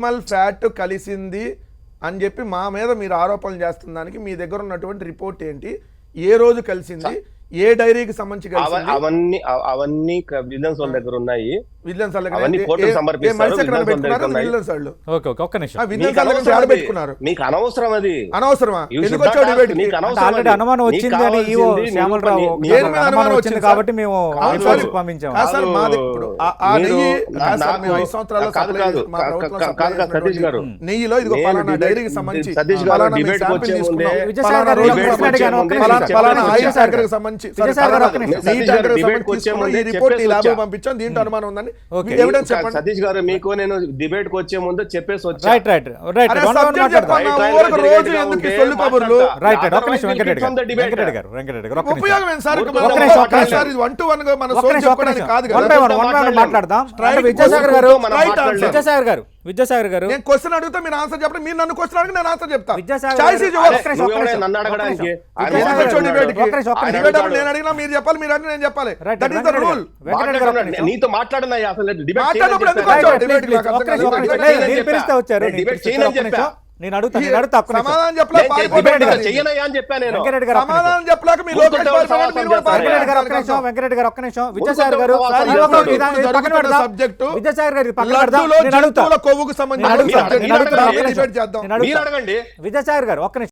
Animal fat కలిసింది అని చెప్పి మా మీద మీరు ఆరోపణలు చేస్తున్న దానికి మీ దగ్గర ఉన్నటువంటి రిపోర్ట్ ఏంటి? ఏ రోజు కలిసింది? ఏ డైరీకి సంబంధించి అవన్నీ అవ- అవన్నీ విజిలెన్స్ వాళ్ళ దగ్గర ఉన్నాయి విజిలెన్స్ పెట్టుకున్నారా? వాళ్ళ ఒక్క నిమిషం మీకు అనవసరం ఎక్కడ అది. పెట్టుకున్నారు మీకు అనవసరం అనవసరమా ఎందుకు వచ్చావు? మీకు ఆల్రెడీ. అనుమానం వచ్చింది అని ఈవో శ్యామలరావు అనుమానం కాబట్టి మేము. పంపించాము మాది ఇప్పుడు ఆ- నెయ్యి ఐదు కాదు కాదు కాదు సతీష్ గారు నెయ్యిలో పలానా డైరీకి సంబంధించి సతీష్ గారు వచ్చే. ముందే- పలానా రోజు పలానా- ఆయిల్ గారు. సంబంధించి ముందే ఈ రిపోర్ట్ ఈ ల్యాబ్. పంపించాం దీంట్లో అనుమానం ఉందని. ఎవిడెన్స్ చెప్పండి. సతీష్ గారు మీకు నేను డిబేట్కు వచ్చే ముందు చెప్పేసి వచ్చా? రైట్ రైట్ రైట్ రోజు ఎందుకు సొల్లు కబుర్లు. రైట్ రైట్ ఒక్క నిమిషం వెంకటరెడ్డి గారు. వెంకటరెడ్డి గారు. వెంకటరెడ్డి గారు ఒక్క ఉపయోగం ఏంటి సార్? గా మన సోల్ చెప్పుకోవడానికి కాదు one by one one one మాట్లాడదాం. విద్యాసాగర్ గారు విద్యాసాగర్ గారు నేను క్వశ్చన్ అడిగితే మీరు ఆన్సర్ చెప్పండి మీరు నన్ను క్వశ్చన్ అడిగి నేను ఆన్సర్ చెప్తా. విద్యాసాగర్ డిబేట్ అడుగుతాడు. నేను అడిగినా మీరు చెప్పాలి మీరు అడిగినా నేను చెప్పాలి దట్ ఈస్ ద రూల్. నీతో మాట్లాడినా అసలు డిబేట్ వచ్చారు చేయనని నిమిషం. చెప్పా. నేను అడుగుతా నేను అడుగుతా. సమాధానం చెప్పలే వెంకటరెడ్డి గారు. చెయ్యనయ్యా అని చెప్పా నేను వెంకటరెడ్డి గారు ఒక్క నిమిషం. సమాధానం చెప్పలేక మీ చెప్తారు. వెంకటరెడ్డి గారు ఒక్క. నిమిషం వెంకటరెడ్డి గారు ఒక్క నిమిషం విద్యాసాగర్ గారు పక్కన పెడదాం. విద్యాసాగర్ గారు పక్కన పెడదాం నేను అడుగుతా కొవ్వుకు నేను సంబంధించిన అడుగుతా. నేను అడుగుతా నేను విద్యాసాగర్ గారు ఒక్క నిమిషం